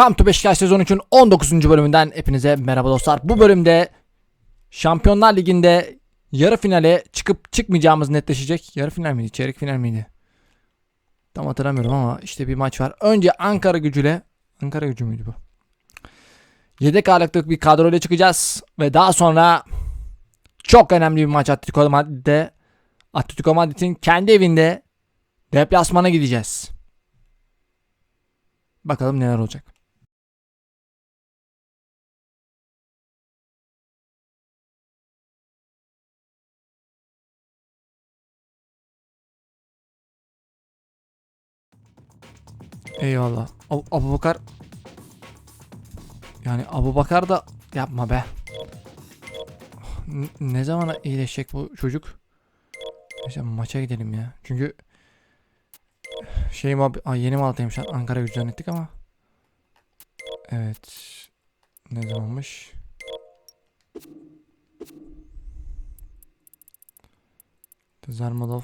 Come to Beşiktaş sezon 3'ün 19. bölümünden hepinize merhaba dostlar. Bu bölümde Şampiyonlar Ligi'nde yarı finale çıkıp çıkmayacağımız netleşecek. Yarı final miydi? Çeyrek final miydi? Tam hatırlamıyorum ama işte bir maç var. Önce Ankara gücüyle Ankara gücü müydü bu? Yedek ağırlıklı bir kadroyla çıkacağız ve daha sonra çok önemli bir maç Atletico Madrid'de Atletico Madrid'in kendi evinde deplasmana gideceğiz. Bakalım neler olacak. Eyvallah. Abu, Bakar yani Abu Bakar da yapma be. Ne zaman iyileşecek bu çocuk? Neyse maça gidelim ya. Çünkü şey muhabbet Aa, yeni Malatya'ymış. Ankara gücü zannettik ama. Evet. Ne zamanmış? Zarmadov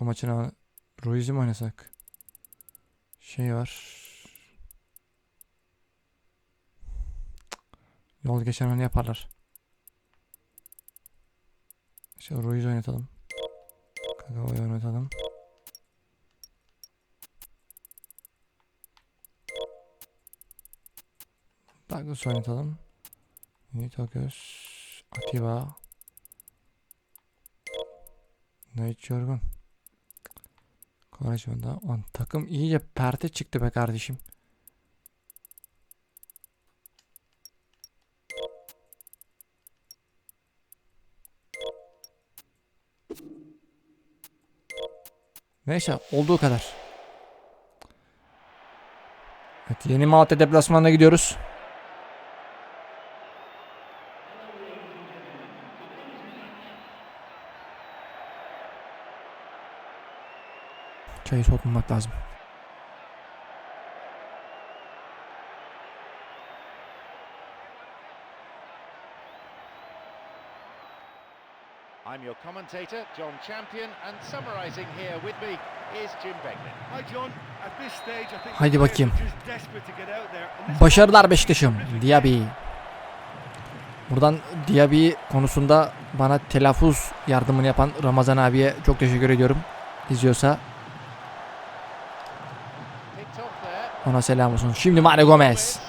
bu maçına Ruiz'i mi oynasak? Şey var. Yol geçermeni yaparlar. İşte Ruiz oynatalım. Kagawa'yı oynatalım. Douglas oynatalım. Yiğit Akgöz. Atiba. Nayit Yorgun. Konuşmada. Lan takım iyice perte çıktı be kardeşim. Neyse olduğu kadar. Evet yeni Malatya deplasmanına gidiyoruz. Çayı soğutmamak lazım. I'm your commentator, John Champion, and summarising here with me is Jim Beglin. Hi John. At this stage, I think Haydi bakayım. Başarılar Beşiktaş'ım. Diaby. Buradan Diaby konusunda bana telaffuz yardımını yapan Ramazan abiye çok teşekkür ediyorum. İzliyorsa ona selam olsun. Şimdi Mario Gomez.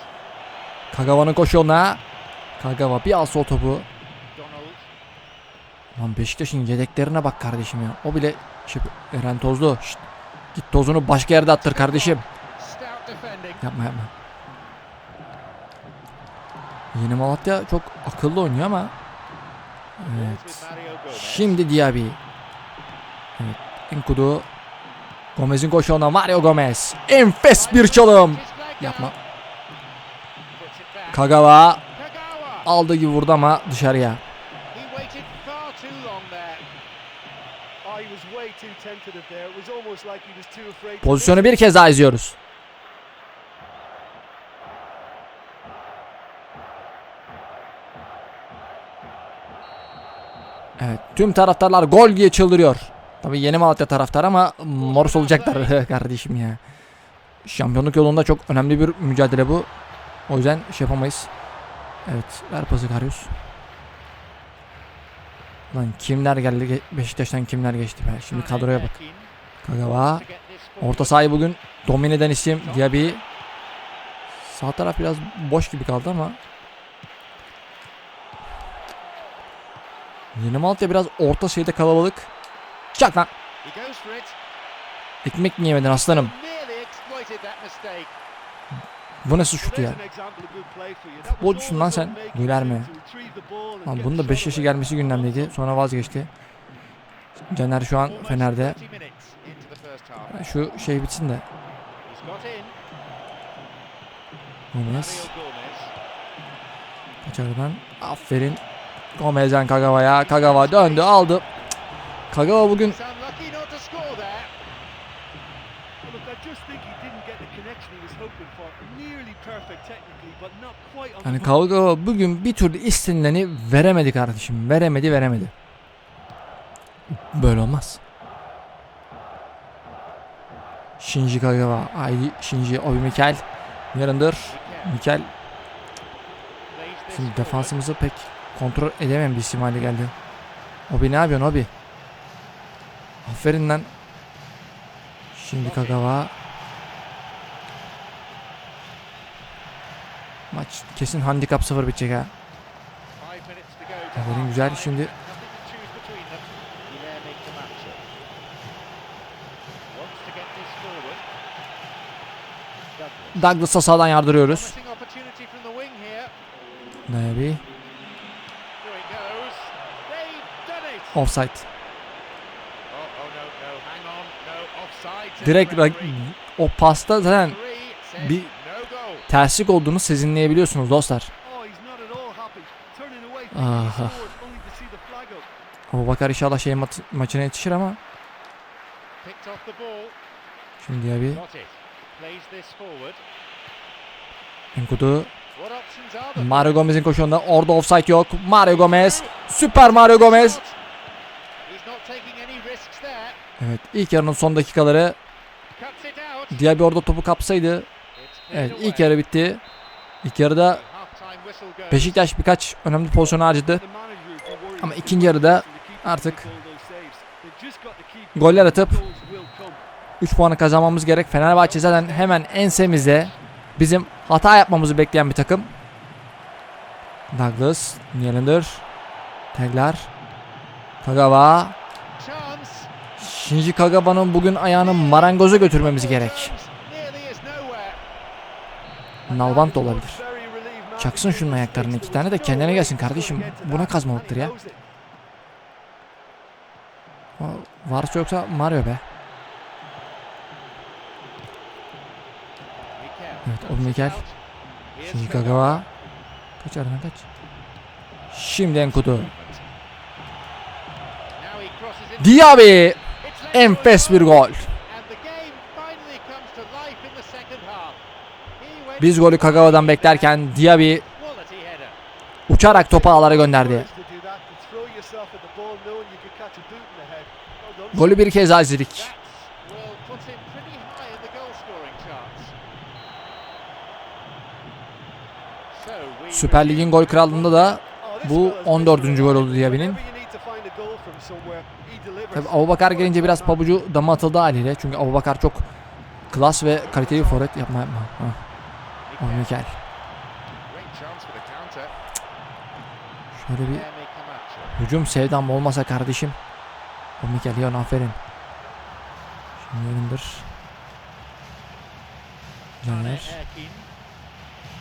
Kagawa'nın koşu. Kagawa bir alsa o topu. Lan Beşiktaş'ın yedeklerine bak kardeşim ya. O bile şey, Eren Tozlu. Şşt, git tozunu başka yerde attır kardeşim. Yapma yapma. Yeni Malatya çok akıllı oynuyor ama. Evet. Şimdi Diaby. Evet. Enkudu. Gomez'in koşu yoluna Mario Gomez. Enfes bir çalım. Yapma. Kagawa aldığı gibi vurdu ama dışarıya. Pozisyonu bir kez daha izliyoruz. Evet tüm taraftarlar gol diye çıldırıyor. Tabii yeni Malatya taraftar ama mors olacaklar kardeşim ya. Şampiyonluk yolunda çok önemli bir mücadele bu. O yüzden şey yapamayız. Evet ver pası Karius. Lan kimler geldi Ge- Beşiktaş'tan kimler geçti be. Şimdi kadroya bak. Kagawa. Orta sahayı bugün domine eden isim Diaby. Sağ taraf biraz boş gibi kaldı ama. Yeni Malatya biraz orta şeyde kalabalık. Çak lan. Ekmek mi yemedin aslanım? Bu nasıl şut ya? Futbolcusun lan sen. Güler mi? Lan bunun da 5 shot yaşı gelmesi gündemdeydi. Sonra vazgeçti. Caner şu an Fener'de. 30 minutes into the first half. Şu şey bitsin de. Gomez. Kaçardan. Aferin. Gomez'den Kagawa'ya. Kagawa döndü aldı. Kagawa bugün He's unlucky not to score there. Well, Look, I just think he didn't get the connection he was hoping for. Nearly perfect technically, but not quite on Yani the mark. Kagawa bugün bir türlü istenileni veremedi kardeşim. Veremedi veremedi. Böyle olmaz. Shinji Kagawa. Haydi Shinji Obi Mikel. Yarındır. Mikel şimdi defansımızı pek kontrol edemem bir isim hale geldi. Obi ne yapıyorsun Obi? Aferin lan. Şimdi Kagawa. Maç kesin handikap 0 bitecek ha. Aferin, güzel. Şimdi- Nothing to choose between them. Direkt o pasta zaten bir- terslik olduğunu sezinleyebiliyorsunuz dostlar. Ah. Abu Bakar inşallah şey ma- maçına yetişir ama şimdi forward. Enkudu. Mario Gomez'in koşuğunda orada offside yok. Mario Gomez. Süper Mario Gomez. Evet ilk yarının son dakikaları. Diaby orada topu kapsaydı. Evet ilk yarı bitti. İlk yarıda. Beşiktaş birkaç önemli pozisyon harcadı. Ama ikinci yarıda artık goller atıp goals will come. 3 puanı kazanmamız gerek. Fenerbahçe zaten hemen ensemizde bizim hata yapmamızı bekleyen bir takım. Douglas, Nylander, Tegler, Kagawa. Shinji Kagawa'nın bugün ayağını marangoza götürmemiz gerek. Nalbant da olabilir. Çaksın şunun ayaklarını iki tane de kendine gelsin kardeşim. Buna kazmalıktır ya. Varsa yoksa Mario be. Evet o Mikel. Shinji Kagawa. Kaç aradan kaç. Şimdi Enkudu. Diaby. Enfes bir gol. Biz golü Kagawa'dan beklerken Diaby uçarak topu ağlara gönderdi. Golü bir kez daha izledik. Süper Lig'in gol krallığında da bu fella's 14. missing gol oldu Diaby'nin. Tabi Abubakar gelince biraz pabucu dama atıldı haliyle. Çünkü Abubakar çok klas ve kaliteli forvet yapma yapma. Ha. O Mikel. Şöyle bir hücum sevdam olmasa kardeşim. O Mikel Yon aferin. Şimdi. Tane Caner.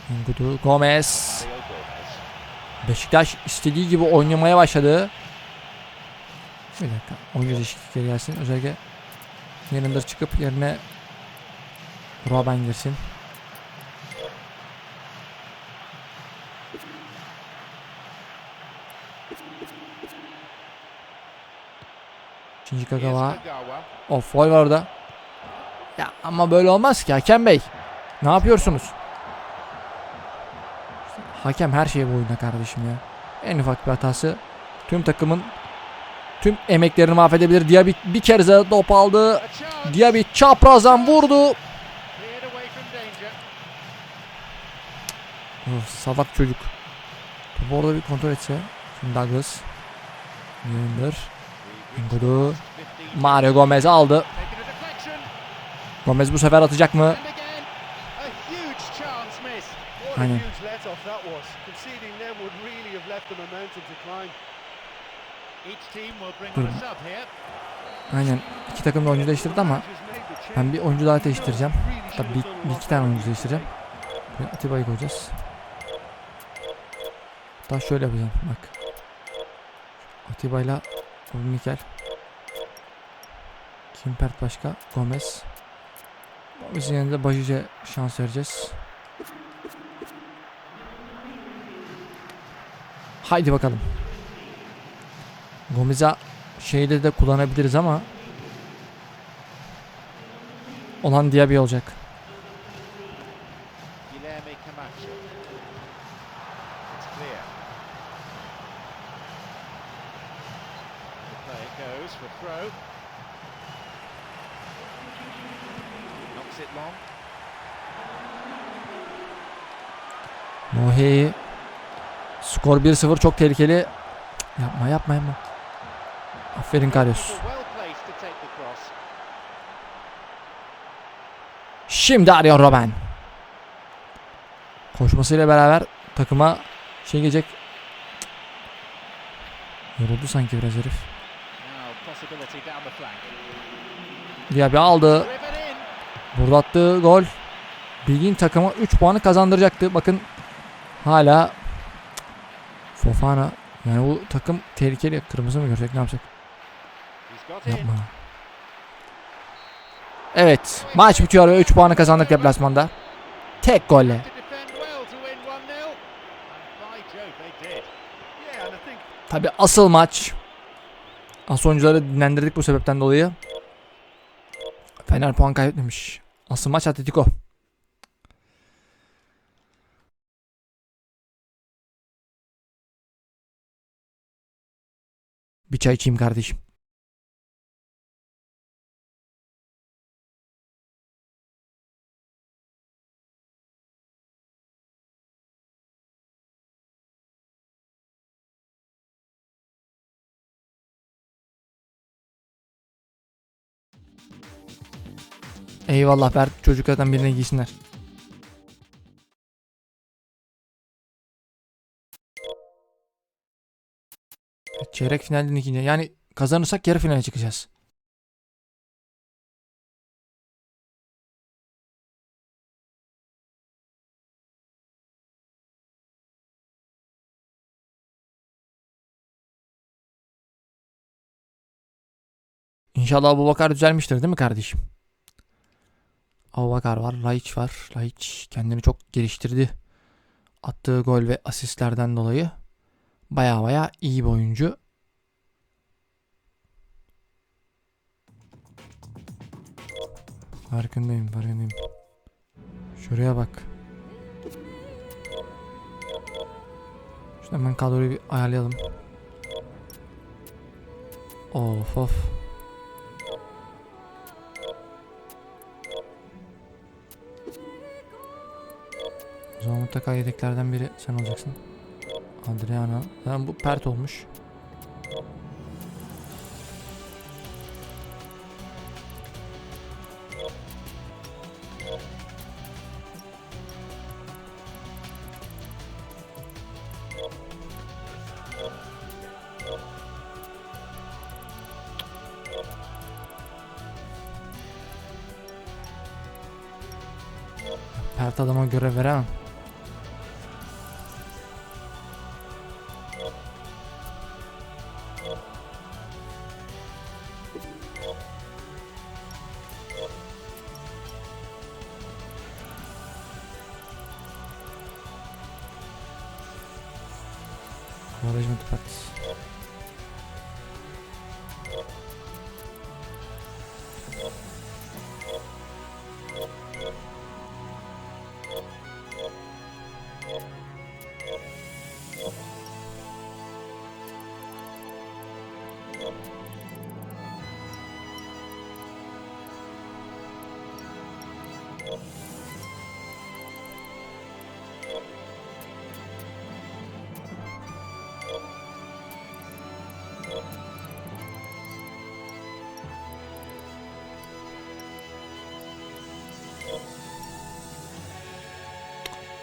Mario Gomez. Beşiktaş istediği gibi oynamaya başladı. Bir dakika. Oyuncu değişiklikleri gelsin. Özellikle yanında çıkıp yerine Robben girsin. Shinji. Kagawa. O foul var orada. Ya ama böyle olmaz ki Hakem Bey. Ne yapıyorsunuz? Hakem her şeye bu oyunda kardeşim ya. En ufak bir hatası tüm takımın tüm emeklerini mahvedebilir. Diaby bir kere daha top aldı. Diaby çaprazdan vurdu. Of, salak çocuk. Topu orada bir kontrol etse. Şimdi Douglas. Yönündir. Enkudu. 15 Mario Gomez aldı. Gomez bu sefer atacak mı? And huge let-off that was. Conceding them would really have left the momentum to climb. Each team will bring Dur. on a sub here. Aynen. İki takım da oyuncu değiştirdi ama ben bir oyuncu daha değiştireceğim. Tabii bir, bir iki tane oyuncu değiştireceğim. Ve Atiba'yı koyacağız. Daha şöyle yapacağım bak. Atiba'yla Obi Mikel. Kimpert başka. Gomez. Gomez'in yanında Bajic'e şans vereceğiz. Haydi bakalım. Gomez'a şeyde de kullanabiliriz ama olan Diaby olacak. Moheyi. Skor 1-0 çok tehlikeli. Yapma yapma yapma. Aferin Karius. Şimdi Arjen Robben. Koşmasıyla beraber takıma şey gelecek. Yoruldu sanki biraz herif. Diaby aldı. Burada attığı gol Bilgin takıma 3 puanı kazandıracaktı. Bakın hala. Fofana yani bu takım tehlikeli. Kırmızı mı görecek ne yapacak? Yapma. Evet maç bitiyor ve 3 puanı kazandık deplasmanda. Tek golle. To defend well to win 1-0. And by Jove, they did. Yeah, and I think Tabi asıl maç. Asıl oyuncuları dinlendirdik bu sebepten dolayı. Fener puan kaybetmemiş. Asıl maç Atletico. Bir çay içeyim kardeşim. Eyvallah ver çocuklardan birine giysinler. Çeyrek finalin ikinci. Yani kazanırsak yarı finale çıkacağız. İnşallah Abu Bakar düzelmiştir değil mi kardeşim? Abubakar var, Laiç var. Laiç kendini çok geliştirdi. Attığı gol ve asistlerden dolayı baya baya iyi bir oyuncu. Farkındayım, farkındayım. Şuraya bak. Şunu hemen kadroyu bir ayarlayalım. Of of. Zaman mutlaka yedeklerden biri sen olacaksın. Adriana. Zaten bu pert olmuş. Pert adama göre veremem.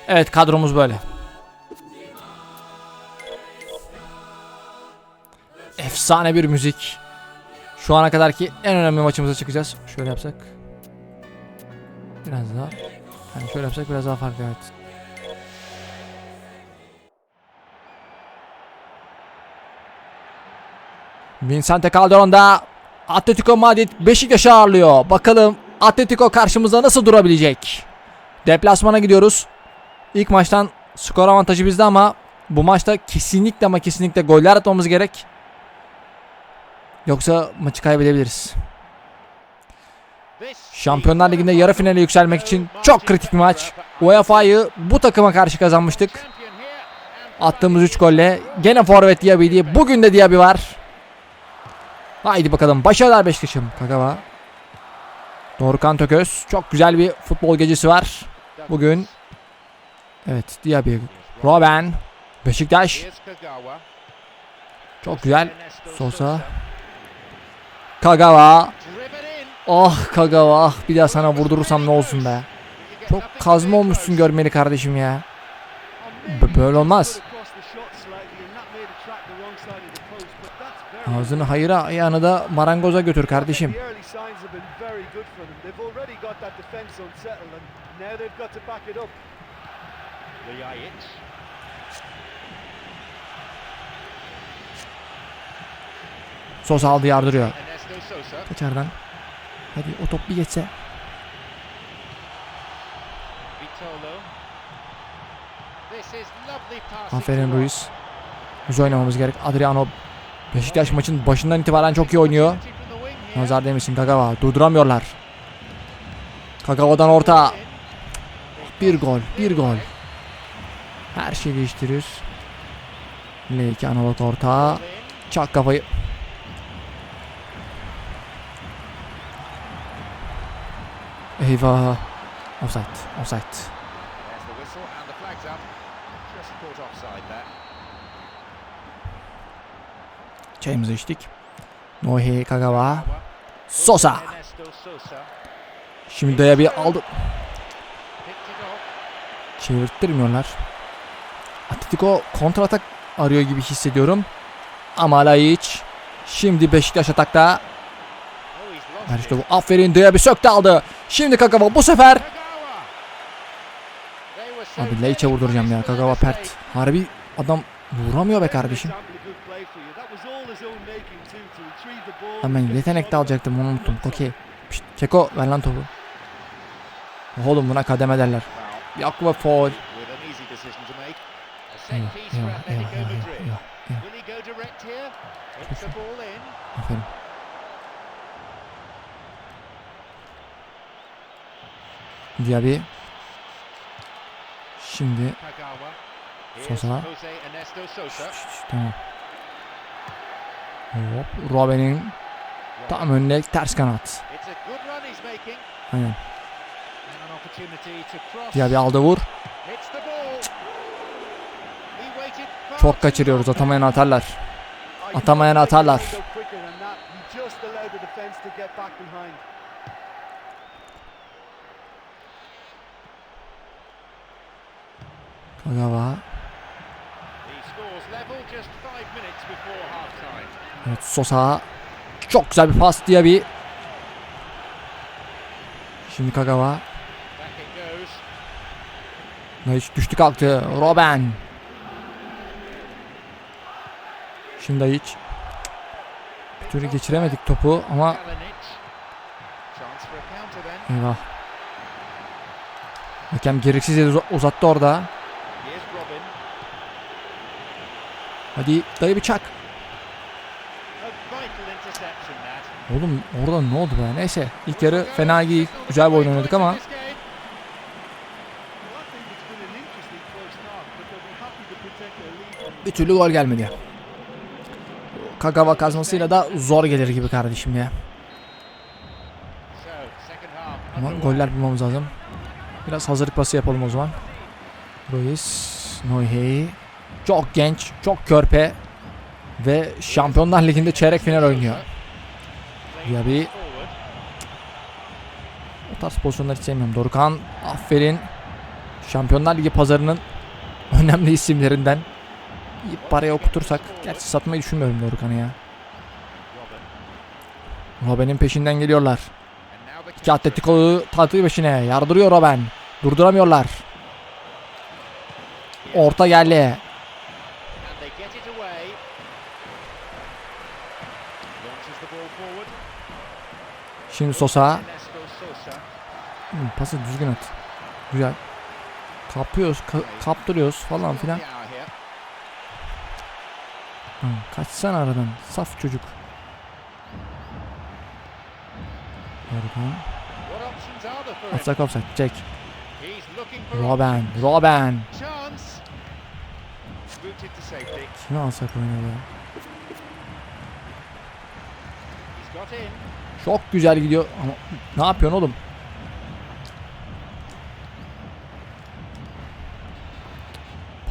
Evet kadromuz böyle. Efsane bir müzik. Şu ana kadarki en önemli maçımıza çıkacağız. Şöyle yapsak. Biraz daha. Yani şöyle yapsak biraz daha farklı evet. Vincente Calderon'da Atletico Madrid Beşiktaş'ı ağırlıyor. Bakalım Atletico karşımıza nasıl durabilecek? Deplasmana gidiyoruz. İlk maçtan skor avantajı bizde ama bu maçta kesinlikle ama kesinlikle goller atmamız gerek. Yoksa maçı kaybedebiliriz. Şampiyonlar Ligi'nde yarı finale yükselmek için çok kritik bir maç. UEFA'yı bu takıma karşı kazanmıştık. Attığımız 3 golle gene forvet Diaby'di. Bugün de Diaby var. Haydi bakalım başarılar Beşiktaş'ım. Kagawa. Dorukhan Tököz. Çok güzel bir futbol gecesi var. Bugün. Evet Diaby Robben. Beşiktaş. Çok güzel. Sosa. Kagawa. Ah Kagawa. Ah bir daha sana vurdurursam ne olsun be. Çok kazma olmuşsun görmeli kardeşim ya. B- böyle olmaz. Ağzını hayıra ayağını da marangoza götür kardeşim. Ljajic. Sosa aldı yardırıyor. Kaçardan. Hadi o top bir geçse. Aferin Ruiz. Biz oynamamız gerek. Adriano Beşiktaş maçın başından itibaren çok iyi oynuyor. Nazar demişsin Kagawa. Durduramıyorlar. Kagawa'dan orta. Bir gol. Bir gol. Her şeyi değiştirir. L2 analog orta. Çak kafayı. Eyvah. Offside. Offside. Çayımızı içtik. Nohe Kagawa. Sosa. Şimdi daya bir aldı. Çevirttirmiyorlar. Atletico kontratak arıyor gibi hissediyorum. Ama Laiç. Şimdi Beşiktaş atakta. Bu. Aferin Daya bir söktü aldı. Şimdi Kagawa bu sefer. Abi Laiç'e vurduracağım ya. Kagawa pert. Harbi adam vuramıyor be kardeşim. Lan ben yetenekte alacaktım onu unuttum. Okey. Keko ver lan topu. Oğlum buna kademe derler. Yakuba foul. with an easy decision to make. A set piece for Atletico Madrid. Will he go direct here? Hits the ball in. Aferin. Diaby. Şimdi Sosa. Tamam. Hop. Robben'in tam önüne ters kanat. Aynen. Diaby aldı vur. Hits the ball. He waited far Çok kaçırıyoruz. Atamayan atarlar. Atamayan atarlar. Kagawa. Evet Sosa. Çok güzel bir pas Diaby. Şimdi Kagawa. Hiç düştü kalktı. Robben. Şimdi hiç bir türlü geçiremedik topu ama eyvah. Hakem gereksiz yere uza- uzattı orada. Hadi dayı bir çak. A vital interception that. Oğlum orada ne oldu be? Neyse ilk yarı fena değil. Güzel bir oyun ama bir türlü gol gelmedi. Kagawa kazmasıyla da zor gelir gibi kardeşim ya. Ama goller bulmamız lazım. Biraz hazırlık pası yapalım o zaman. Ruiz, Neuhey. Çok genç, çok körpe. Ve Şampiyonlar Ligi'nde çeyrek final oynuyor. Diaby. forward. O tarz pozisyonları sevmiyorum. Dorukan, aferin. Şampiyonlar Ligi pazarının önemli isimlerinden. İyi paraya okutursak. Gerçi satmayı düşünmüyorum Dorukan'ı ya. Robben'in peşinden geliyorlar. İki. Atletico'yu tatlı peşine. Yardırıyor Robben. Durduramıyorlar. Orta geldi. Şimdi Sosa. Pası düzgün at. Güzel. Kapıyoruz, ka- kaptırıyoruz falan filan. Hı, kaçsana aradan. Saf çocuk. Him? Atsak offside. Çek. Robben. Robben. Kimi alsak in. Çok güzel gidiyor ama ne yapıyorsun oğlum?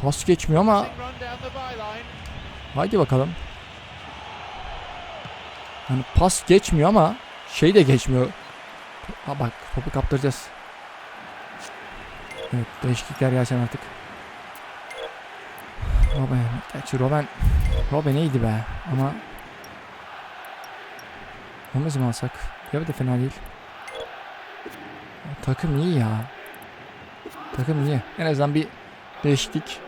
Pas geçmiyor ama haydi bakalım. Hani pas geçmiyor ama şey de geçmiyor. Ha bak topu kaptıracağız. Evet değişiklikler gelsin artık. Robben. Gerçi Robben. Robben iyiydi be ama Gomez'i mi alsak? Ya de fena değil. Takım iyi ya. Takım iyi. En azından bir değişiklik.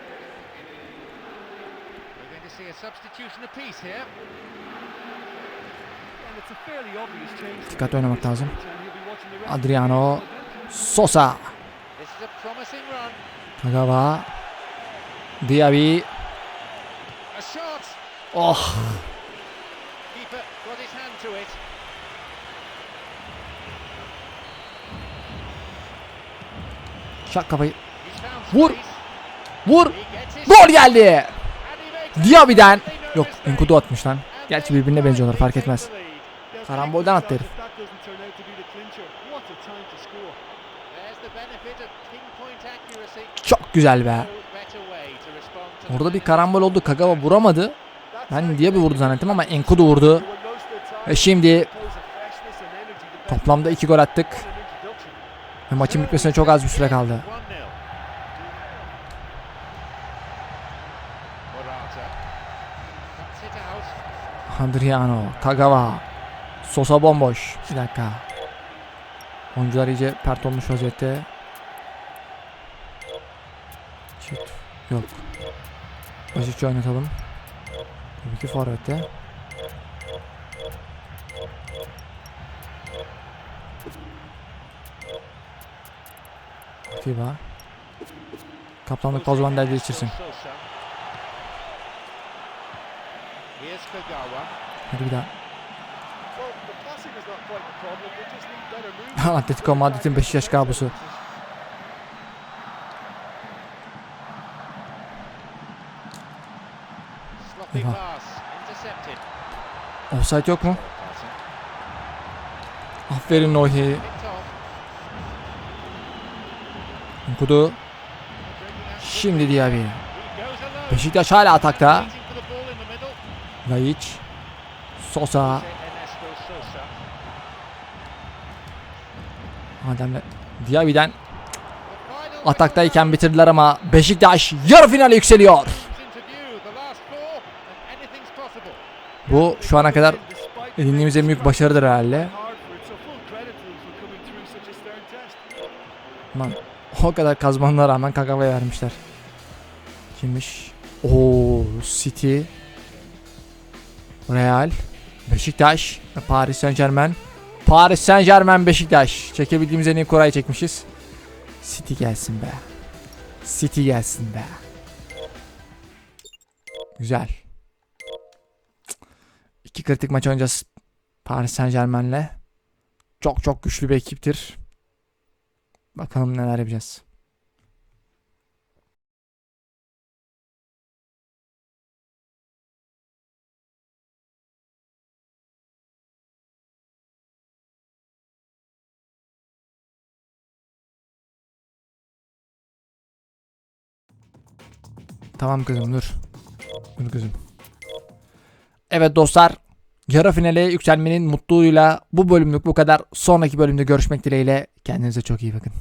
Dikkatli oynamak lazım. Adriano Sosa. Kagawa. Diaby. Oh. Keeper got his hand to it. Şak kafayı. Vur. Vur. Gol geldi. and he makes it. Diaby'den. Yok. Enkudu atmış lan. Gerçi birbirine benziyorlar fark etmez. take attı herif. Çok güzel be. Orada bir karambol oldu. Kagawa vuramadı. Ben Diaby you vurdu zannettim ama Enkudu vurdu. Ve şimdi toplamda iki gol attık. Ve maçın bitmesine çok az bir süre kaldı. Adriano, Kagawa, Sosa bomboş. Bir dakika. Oyuncular iyice pert olmuş vaziyette. Şut. Yok. Başıkçı oynatalım. Tabii ki forvette. Fiba. Kaptanlık Pazvan derdi geçirsin. Sosa. Here's Kagawa. Hadi bir daha. Well, the passing is not quite the problem. They just need better movement. Atletico Madrid'in Beşiktaş kabusu. Sloppy Eyvah. Offside yok mu? Aferin Nohi. Kudu. Şimdi Diaby. Beşiktaş hala atakta. Waiting for the ball in the middle. Laiç. Sosa. Adem'le Diaby'den ataktayken bitirdiler ama Beşiktaş yarı finale yükseliyor. Bu şu ana kadar edindiğimiz büyük başarıdır herhalde. hard for it, so full credit to them for coming through such a stern test. Lan o kadar kazmanına rağmen Kagawa'ya vermişler. Kimmiş? Oo City. Real. Beşiktaş. ve Paris Saint Germain. Paris Saint Germain Beşiktaş. Çekebildiğimiz en iyi kurayı çekmişiz. City gelsin be. City gelsin be. Güzel. İki kritik maç oynayacağız. Paris Saint Germain'le. Çok çok güçlü bir ekiptir. Bakalım neler yapacağız. Tamam kızım dur. Dur kızım. Evet dostlar. Yarı finale yükselmenin mutluluğuyla bu bölümlük bu kadar. Sonraki bölümde görüşmek dileğiyle. Kendinize çok iyi bakın.